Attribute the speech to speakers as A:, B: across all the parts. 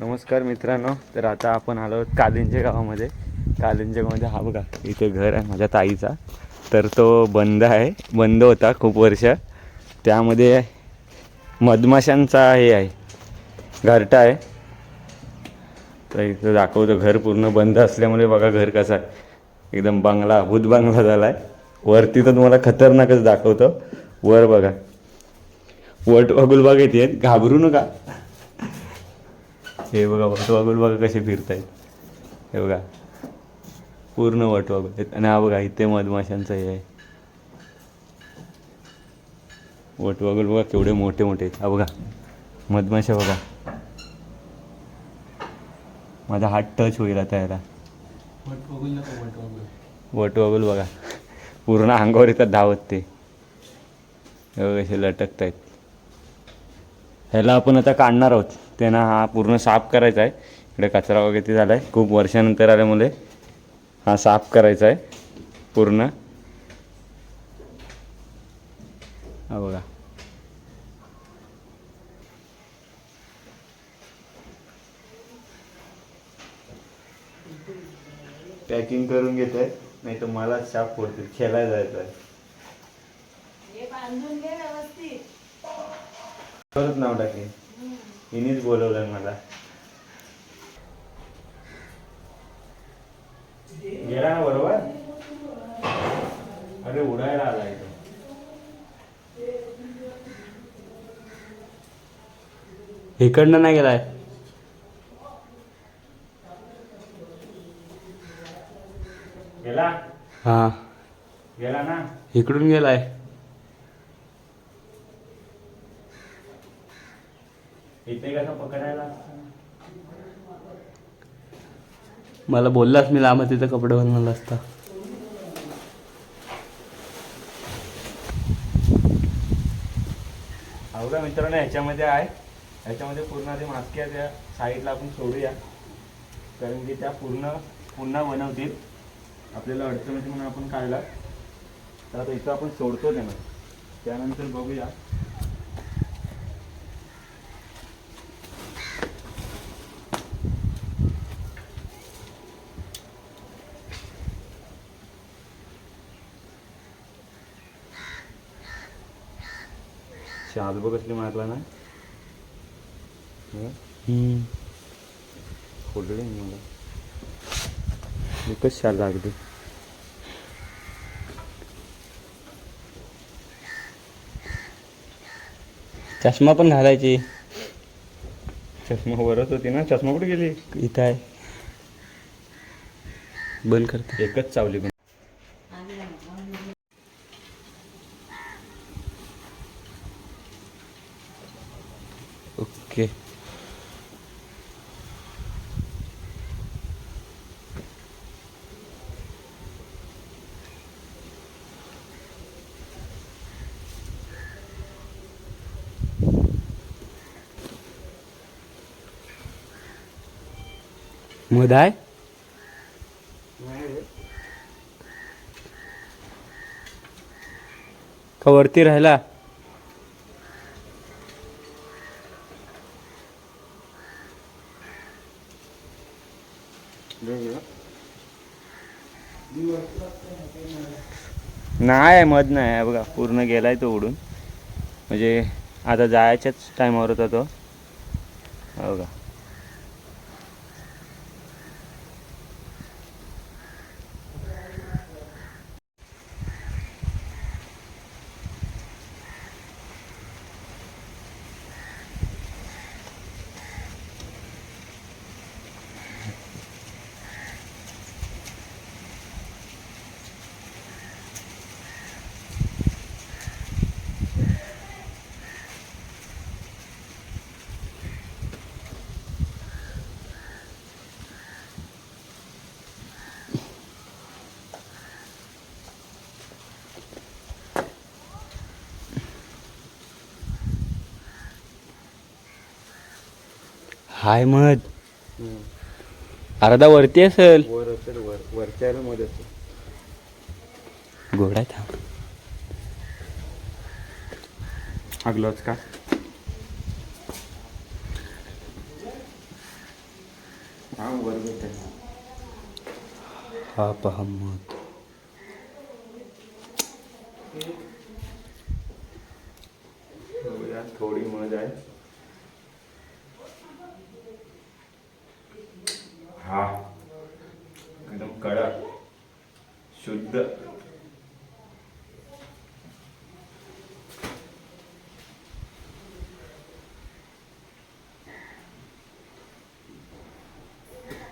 A: नमस्कार मित्रांनो तर आता आपण आलो कालिंजे गावामध्ये. कालिंजे गावामध्ये हा बघा इथे घर आहे माझ्या ताईचा. तर तो बंद आहे बंद होता खूप वर्ष. त्यामध्ये मधमाशांचा हे आहे घरटा आहे. तर इथं दाखवतो घर पूर्ण बंद असल्यामुळे बघा घर कसं आहे. एकदम बंगला भूत बंगला झाला आहे वरती तर तुम्हाला खतरनाकच दाखवतो. वर बघा. वट वागुल बघ येते. घाबरू नका. हे बघा वटवागुल बघा कसे फिरतायत. हे बघा. पूर्ण वटवागुल आहेत आणि हा बघा इथे मधमाशांचं हे आहे. वटवागुल बघा केवढे मोठे मोठे आहेत. हा बघा. मधमाशा बघा. माझा हात टच होईल आता याला. वटवागुल बघा. पूर्ण अंगावर येतात धावत ते. हे बघा कसे लटकत आहेत ह्याला आपण आता काढणार आहोत. त्यांना हा पूर्ण साफ करायचा आहे. इकडे कचरा वगैरे झाला आहे खूप वर्षानंतर आल्यामुळे हा साफ करायचा आहे पूर्ण. हा बघा. पॅकिंग करून घेत आहे नाही तर मला साफ पडतील खेळायला जायचं आहे
B: हे बांधून घे व्यवस्थित.
A: परत नाव टाकेन. हिनीच बोलवलं मला. गेला ना बरोबर? अरे उडायला आला इथं.
C: इकडनं नाही गेलाय.
A: गेला?
C: हा.
A: गेला ना?
C: इकडून गेलाय.
A: इथे कसं पकडायला
C: मला बोललास मी लांब तिथं कपडे बनवला असता.
A: अवघा मित्रांनो ह्याच्यामध्ये आहे. ह्याच्यामध्ये पूर्ण ते मास्क्या त्या साईडला आपण सोडूया. कारण की त्या पूर्ण पुन्हा बनवतील. आपल्याला अडचण म्हणून आपण काढला तर आता इथं आपण सोडतो त्यांना त्यानंतर बघूया. शाजबो कसली मारला ना. हं? मी मला. एकच शाल लागली
C: चष्मा पण घालायची.
A: चष्मा वरच होती ना. चष्मा कुठे गेली?
C: इथं आहे. बंद करते.
A: एकच चावली पण.
C: मध आहे का वरती राहिला
A: नाही मध नाही आहे बघा पूर्ण गेलाय तो उडून. म्हणजे आता जायच्याच टायमावर होता तो. हो बघा.
C: हाय मध. अर्धा वरती असेल.
A: वर असेल वर. वरच्या मध्ये असेल.
C: गोडा थांब.
A: ग्लोव्ज का? हा
C: हा पहा मध.
A: थोडी मध आहे. हा. एकदम कडक शुद्ध.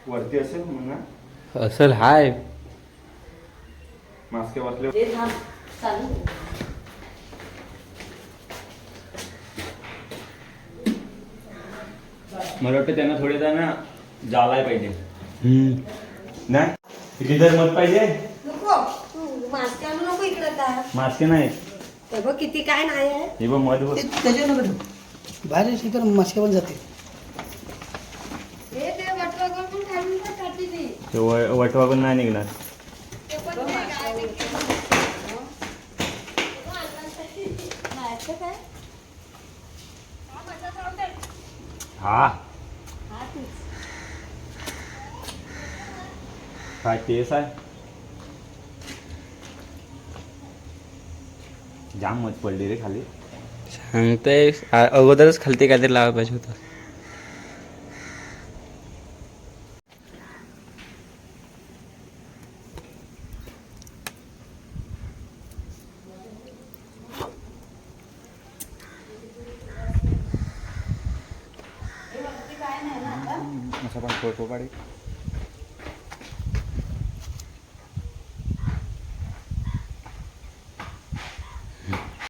A: वरती असेल म्हणा
C: असल हाय.
A: मास्के बसले.
B: हे थांब चालू. दे.
A: मला वाटतं त्यांना थोडे ना जालाय पाहिजे. नाही? किधर मत पाहिजे?
B: नको. मास्क नको इकडे
A: मास्के नाही.
B: हे बघ किती काय नाही आहे.
A: हे बघ मध बघ.
D: बाहेर तर मासे पण जाते
B: हे ते वटवा पण ते.
A: वटवा नाही निघणार? हा
B: हा.
A: काय केस आहे जाम मत पडली रे खाली
C: सांगतोय अगोदरच खालती काहीतरी लावा पाहिजे होतं
A: असा पण फोटो काढे